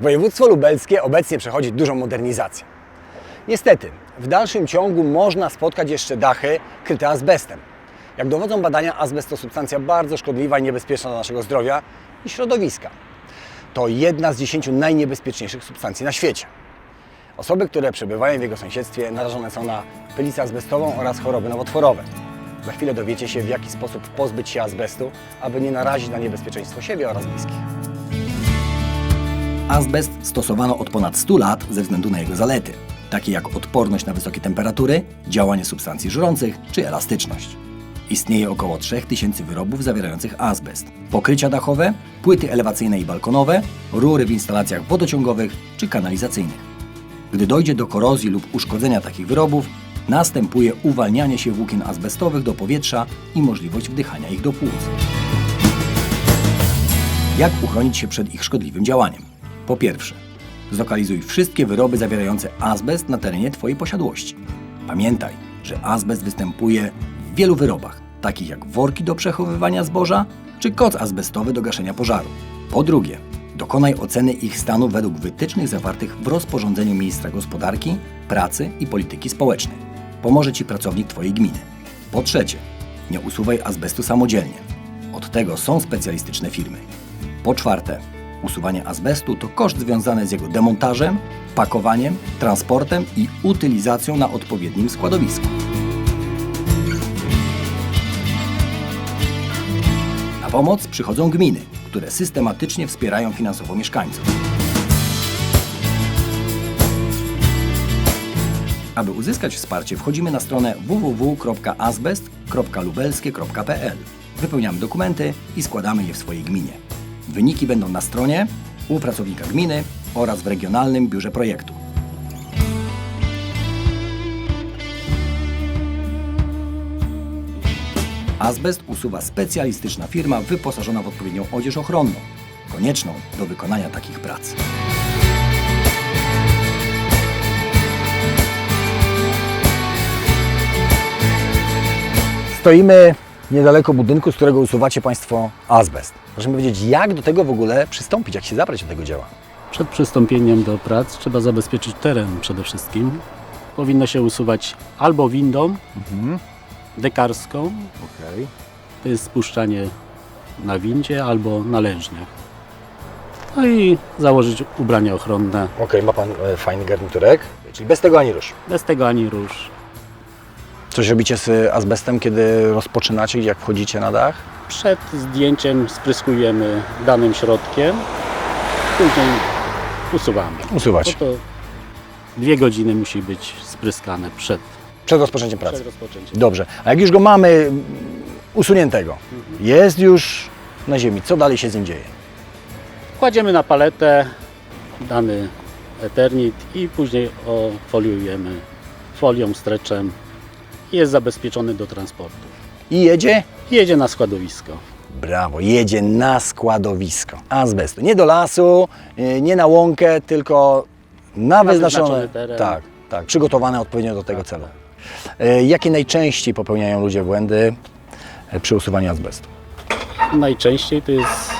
Województwo lubelskie obecnie przechodzi dużą modernizację. Niestety, w dalszym ciągu można spotkać jeszcze dachy kryte azbestem. Jak dowodzą badania, azbest to substancja bardzo szkodliwa i niebezpieczna dla naszego zdrowia i środowiska. To jedna z dziesięciu najniebezpieczniejszych substancji na świecie. Osoby, które przebywają w jego sąsiedztwie, narażone są na pylicę azbestową oraz choroby nowotworowe. Za chwilę dowiecie się, w jaki sposób pozbyć się azbestu, aby nie narazić na niebezpieczeństwo siebie oraz bliskich. Azbest stosowano od ponad 100 lat ze względu na jego zalety, takie jak odporność na wysokie temperatury, działanie substancji żrących czy elastyczność. Istnieje około 3000 wyrobów zawierających azbest. Pokrycia dachowe, płyty elewacyjne i balkonowe, rury w instalacjach wodociągowych czy kanalizacyjnych. Gdy dojdzie do korozji lub uszkodzenia takich wyrobów, następuje uwalnianie się włókien azbestowych do powietrza i możliwość wdychania ich do płuc. Jak uchronić się przed ich szkodliwym działaniem? Po pierwsze, zlokalizuj wszystkie wyroby zawierające azbest na terenie Twojej posiadłości. Pamiętaj, że azbest występuje w wielu wyrobach, takich jak worki do przechowywania zboża czy koc azbestowy do gaszenia pożaru. Po drugie, dokonaj oceny ich stanu według wytycznych zawartych w rozporządzeniu Ministra Gospodarki, Pracy i Polityki Społecznej. Pomoże Ci pracownik Twojej gminy. Po trzecie, nie usuwaj azbestu samodzielnie. Od tego są specjalistyczne firmy. Po czwarte, usuwanie azbestu to koszt związany z jego demontażem, pakowaniem, transportem i utylizacją na odpowiednim składowisku. Na pomoc przychodzą gminy, które systematycznie wspierają finansowo mieszkańców. Aby uzyskać wsparcie, wchodzimy na stronę www.azbest.lubelskie.pl. Wypełniamy dokumenty i składamy je w swojej gminie. Wyniki będą na stronie, u pracownika gminy oraz w regionalnym biurze projektu. Azbest usuwa specjalistyczna firma wyposażona w odpowiednią odzież ochronną, konieczną do wykonania takich prac. Stoimy niedaleko budynku, z którego usuwacie Państwo azbest. Proszę mi powiedzieć, jak do tego w ogóle przystąpić, jak się zabrać do tego dzieła? Przed przystąpieniem do prac trzeba zabezpieczyć teren przede wszystkim. Powinno się usuwać albo windą dekarską, Okej. to jest spuszczanie na windzie albo na lężniach. No i założyć ubrania ochronne. Okej, ma Pan e, fajny garniturek, czyli bez tego ani rusz. Bez tego ani róż. Coś robicie z azbestem, kiedy rozpoczynacie, jak wchodzicie na dach? Przed zdjęciem spryskujemy danym środkiem, później usuwamy. Usuwać. No to dwie godziny musi być spryskane przed, Przed rozpoczęciem pracy. przed rozpoczęciem. Dobrze, a jak już go mamy mm, usuniętego, jest już na ziemi, co dalej się z nim dzieje? Kładziemy na paletę dany eternit i później ofoliujemy folią, streczem jest zabezpieczony do transportu. I jedzie? Jedzie na składowisko. Brawo, jedzie na składowisko azbestu. Nie do lasu, y, nie na łąkę, tylko na, Na wyznaczone. wyznaczony teren. Tak, tak, przygotowane odpowiednio do tego celu. Y, Jakie najczęściej popełniają ludzie błędy y, przy usuwaniu azbestu? Najczęściej to jest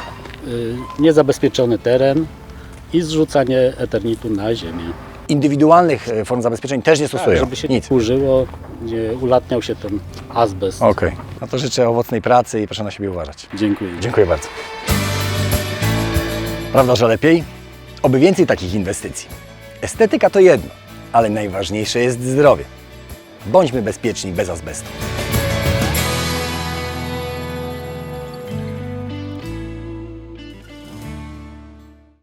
niezabezpieczony teren i zrzucanie eternitu na ziemię. Indywidualnych y, form zabezpieczeń też nie stosują. Tak, żeby się nie Nic. kurzyło, nie ulatniał się ten azbest. Okej, no to życzę owocnej pracy i proszę na siebie uważać. Dziękuję. Dziękuję bardzo. Prawda, że lepiej? Oby więcej takich inwestycji. Estetyka to jedno, ale najważniejsze jest zdrowie. Bądźmy bezpieczni bez azbestu.